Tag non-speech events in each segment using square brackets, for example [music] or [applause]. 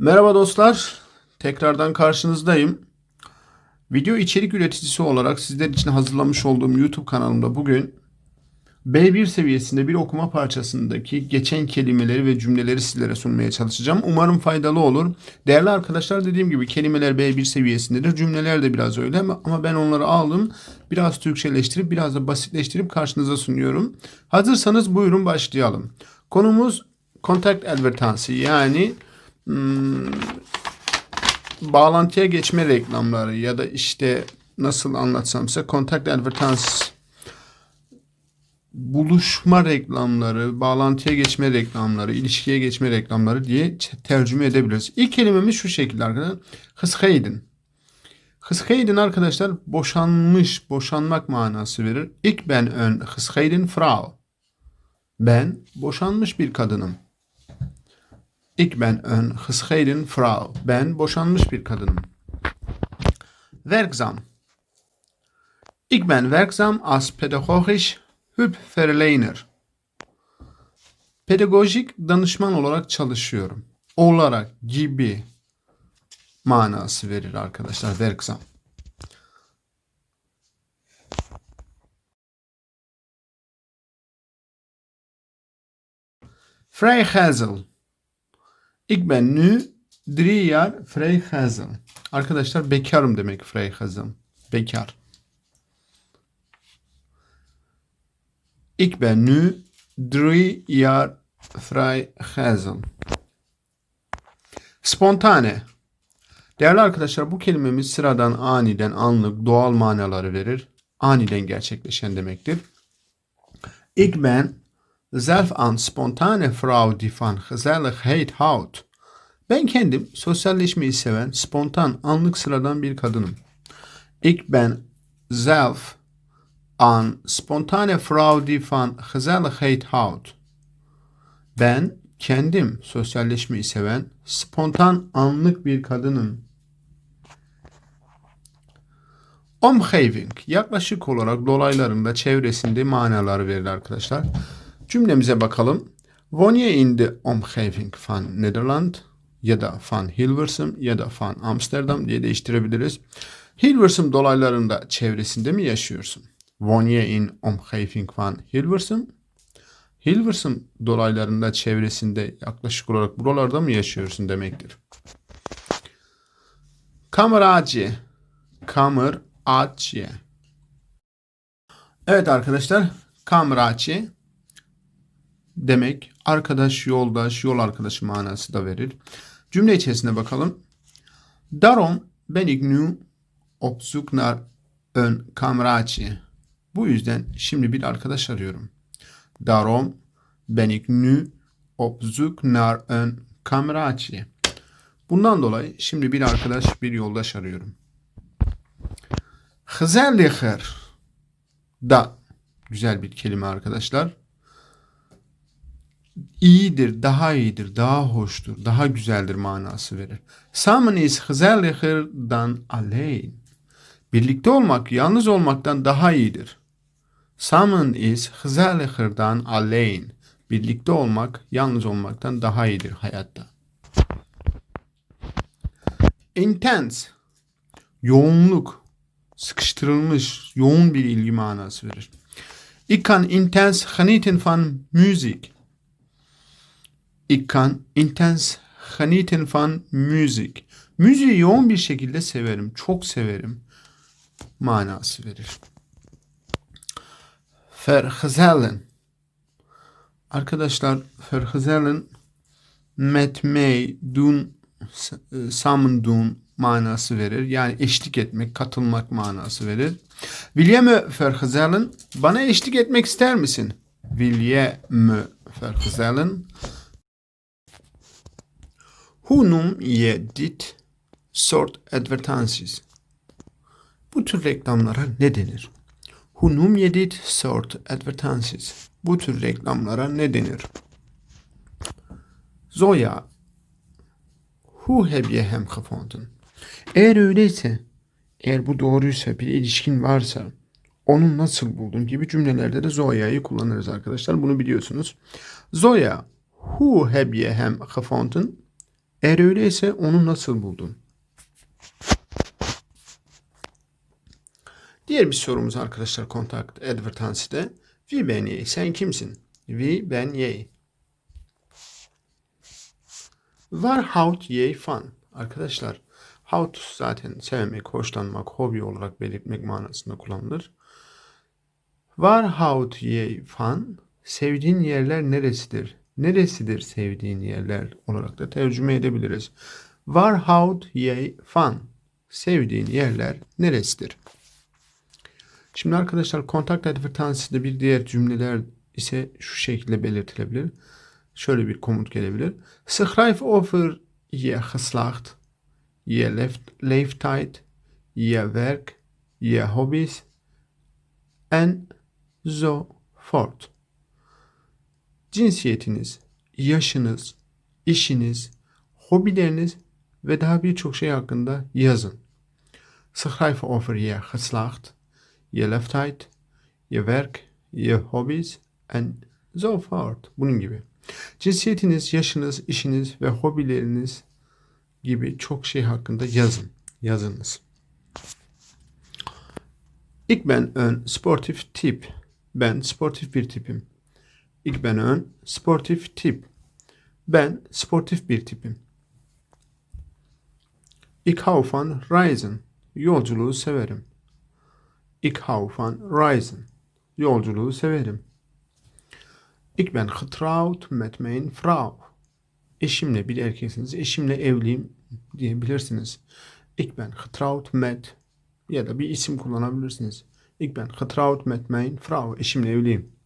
Merhaba dostlar. Tekrardan karşınızdayım. Video içerik üreticisi olarak sizler için hazırlamış olduğum YouTube kanalımda bugün B1 seviyesinde bir okuma parçasındaki geçen kelimeleri ve cümleleri sizlere sunmaya çalışacağım. Umarım faydalı olur. Değerli arkadaşlar dediğim gibi kelimeler B1 seviyesindedir. Cümleler de biraz öyle ama ben onları aldım. Biraz Türkçeleştirip biraz da basitleştirip karşınıza sunuyorum. Hazırsanız buyurun başlayalım. Konumuz contact advertansı yani hmm, bağlantıya geçme reklamları ya da işte nasıl anlatsam size contact advertance buluşma reklamları, bağlantıya geçme reklamları, ilişkiye geçme reklamları diye tercüme edebiliriz. İlk kelimemiz şu şekilde arkadaşlar. Hıskeydin. Hıskeydin arkadaşlar boşanmış, boşanmak manası verir. İlk ben ön hıskeydin Frau. Ben boşanmış bir kadınım. Ik ben een gescheiden vrouw. Ben boşanmış bir kadınım. Werkzaam. Ik ben werkzaam als pedagogisch hulpverlener. Pedagojik danışman olarak çalışıyorum. Olarak gibi manası verir arkadaşlar werkzaam. Vrijgezel. Ik ben nu drie jaar vrijgezel. Arkadaşlar bekarım demek vrijgezel. Bekar. Ik ben nu drie jaar vrijgezel. Spontane. Değerli arkadaşlar bu kelimemiz sıradan aniden, anlık, doğal manaları verir. Aniden gerçekleşen demektir. Ik ben zelf een spontane vrouw die van gezelligheid houdt. Ben kendim sosyalleşmeyi seven, spontan, anlık sıradan bir kadınım. Ik ben zelf een spontane vrouw die van gezelligheid houdt. Ben kendim sosyalleşmeyi seven, spontan, anlık bir kadınım. Omgeving yaklaşık olarak dolaylarında çevresinde manaları verir arkadaşlar. Cümlemize bakalım. Je in de omgeving van Nederland ya da van Hilversum ya da van Amsterdam diye değiştirebiliriz. Hilversum dolaylarında çevresinde mi yaşıyorsun? Je in omgeving van Hilversum? Hilversum dolaylarında çevresinde yaklaşık olarak buralarda mı yaşıyorsun demektir. Kameracı. Kameracı. Evet arkadaşlar. Kameracı demek arkadaş, yoldaş, yol arkadaşı manası da verir. Cümle içerisine bakalım. Darum ben ik nu op zoek naar een kameraadje. Bu yüzden şimdi bir arkadaş arıyorum. Darum ben ik nu op zoek naar een kameraadje. Bundan dolayı şimdi bir arkadaş, bir yoldaş arıyorum. Gezelliger da güzel bir kelime arkadaşlar iyidir, daha iyidir, daha hoştur, daha güzeldir manası verir. Samen is gezelliger dan alleen. Birlikte olmak, yalnız olmaktan daha iyidir. Samen is gezelliger dan alleen. Birlikte olmak, yalnız olmaktan daha iyidir hayatta. Intens. Yoğunluk. Sıkıştırılmış, yoğun bir ilgi manası verir. Ik kan intens genieten van muziek. Ik kan intens genieten van müzik. Müziği yoğun bir şekilde severim. Çok severim. Manası verir. Vergezellen. Arkadaşlar vergezellen met mee doen e, samen doen manası verir. Yani eşlik etmek, katılmak manası verir. Will je me vergezellen? Bana eşlik etmek ister misin? Will je noem je dit soort advertenties? Bu tür reklamlara ne denir? Hoe noem je dit soort advertenties? Bu tür reklamlara ne denir? Zoya, hoe heb je hem gevonden? Eğer öyleyse, eğer bu doğruysa, bir ilişkin varsa, onu nasıl buldun gibi cümlelerde de Zoya'yı kullanırız arkadaşlar. Bunu biliyorsunuz. Zoya, hoe heb je hem gevonden? Eğer öyleyse onu nasıl buldun? Diğer bir sorumuz arkadaşlar kontak advertance'de. Wie ben ye? Sen kimsin? Wie ben ye? Var haut ye fan. Arkadaşlar haut zaten sevmek, hoşlanmak, hobi olarak belirtmek manasında kullanılır. Var haut ye fan. Sevdiğin yerler neresidir? Neresidir sevdiğin yerler olarak da tercüme edebiliriz. Var haut ye fan. Sevdiğin yerler neresidir? Şimdi arkadaşlar kontak advertance'de bir diğer cümleler ise şu şekilde belirtilebilir. Şöyle bir komut gelebilir. Schrijf over je geslacht, je left- leeftijd, je werk, je hobby's en zo fort. Cinsiyetiniz, yaşınız, işiniz, hobileriniz ve daha birçok şey hakkında yazın. Schrijf over je geslacht, je leeftijd, je werk, je hobby's en zo fort. Bunun gibi. Cinsiyetiniz, yaşınız, işiniz ve hobileriniz gibi çok şey hakkında yazın. Yazınız. Ik ben een sportief tip. Ben sportif bir tipim. Ik ben een sportief tip. Ben sportif bir tipim. Ik hou van reizen. Yolculuğu severim. Ik hou van reizen. Yolculuğu severim. Ik ben getrouwd met mijn vrouw. Eşimle bir erkeksiniz. Eşimle evliyim diyebilirsiniz. Ik ben getrouwd met ya da bir isim kullanabilirsiniz. Ik ben getrouwd met mijn vrouw. Eşimle evliyim.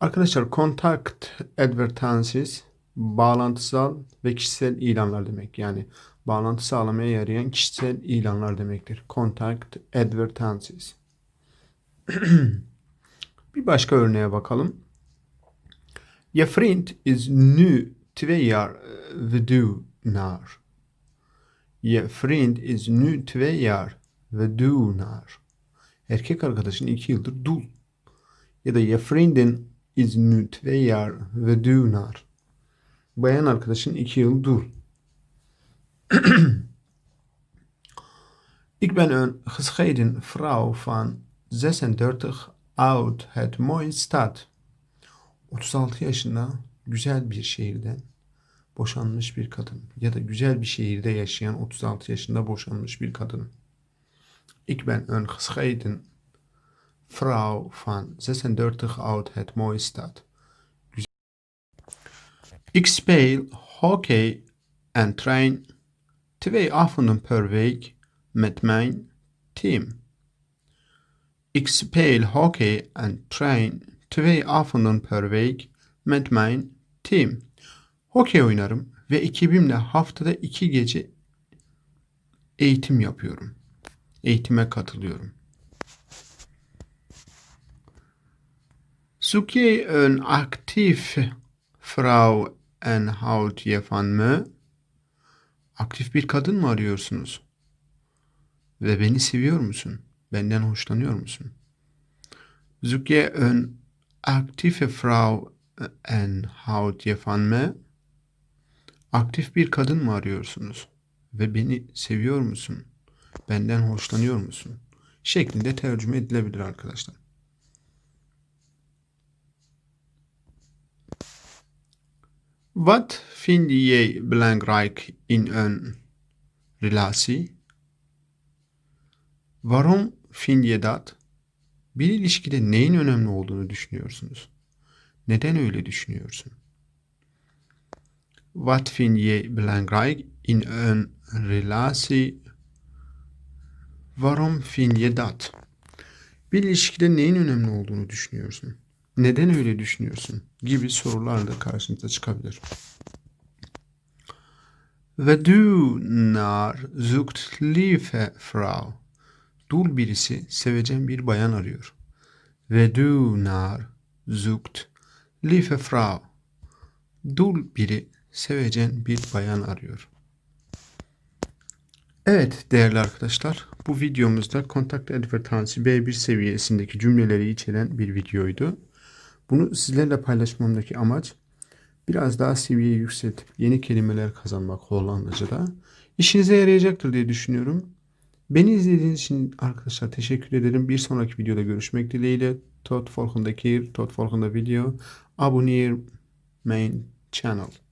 Arkadaşlar contact advertences bağlantısal ve kişisel ilanlar demek. Yani bağlantı sağlamaya yarayan kişisel ilanlar demektir. Contact advertences. [clears throat] bir başka örneğe bakalım. Je vriend is nu twee jaar eh, weduwnaar. Je vriend is nu twee jaar weduwnaar. Erkek arkadaşın iki yıldır dul. Ya da je vriendin is nu twee jaar weduwnaar. Bayan arkadaşın iki yıl dul. [clears throat] Ik ben een gescheiden vrouw van 36 uit het mooie stad. 36 yaşında güzel bir şehirden boşanmış bir kadın ya da güzel bir şehirde yaşayan 36 yaşında boşanmış bir kadın. Ik ben een gescheiden vrouw van 36 uit het mooie stad. Ik speel hockey en train twee avonden per week met mijn team. Ik speel hockey en train twee avonden per week met mijn team. Hokey oynarım ve ekibimle haftada iki gece eğitim yapıyorum. Eğitime katılıyorum. Zoek je een actieve vrouw en houdt je van me? Aktif bir kadın mı arıyorsunuz? Ve beni seviyor musun? Benden hoşlanıyor musun? Zoek je een actieve vrouw en houdt je van me? Aktif bir kadın mı arıyorsunuz? Ve beni seviyor musun? Benden hoşlanıyor musun? Şeklinde tercüme edilebilir arkadaşlar. Wat vind jij belangrijk in een relatie? Waarom vind je dat? Bir ilişkide neyin önemli olduğunu düşünüyorsunuz? Neden öyle düşünüyorsun? Wat vind je belangrijk in een relatie? Waarom vind je dat? Bir ilişkide neyin önemli olduğunu düşünüyorsun? Neden öyle düşünüyorsun? Gibi sorular da karşınıza çıkabilir. Ve du naar zoekt lieve vrouw. Dul birisi sevecen bir bayan arıyor. Ve du naar zoekt lieve vrouw. Dul biri sevecen bir bayan arıyor. Evet değerli arkadaşlar bu videomuzda kontak advertansı B1 seviyesindeki cümleleri içeren bir videoydu. Bunu sizlerle paylaşmamdaki amaç biraz daha seviyeyi yükseltip yeni kelimeler kazanmak Hollandaca'da işinize yarayacaktır diye düşünüyorum. Beni izlediğiniz için arkadaşlar teşekkür ederim. Bir sonraki videoda görüşmek dileğiyle. Tot volgende keer, tot volgende video. Abonneer mijn channel.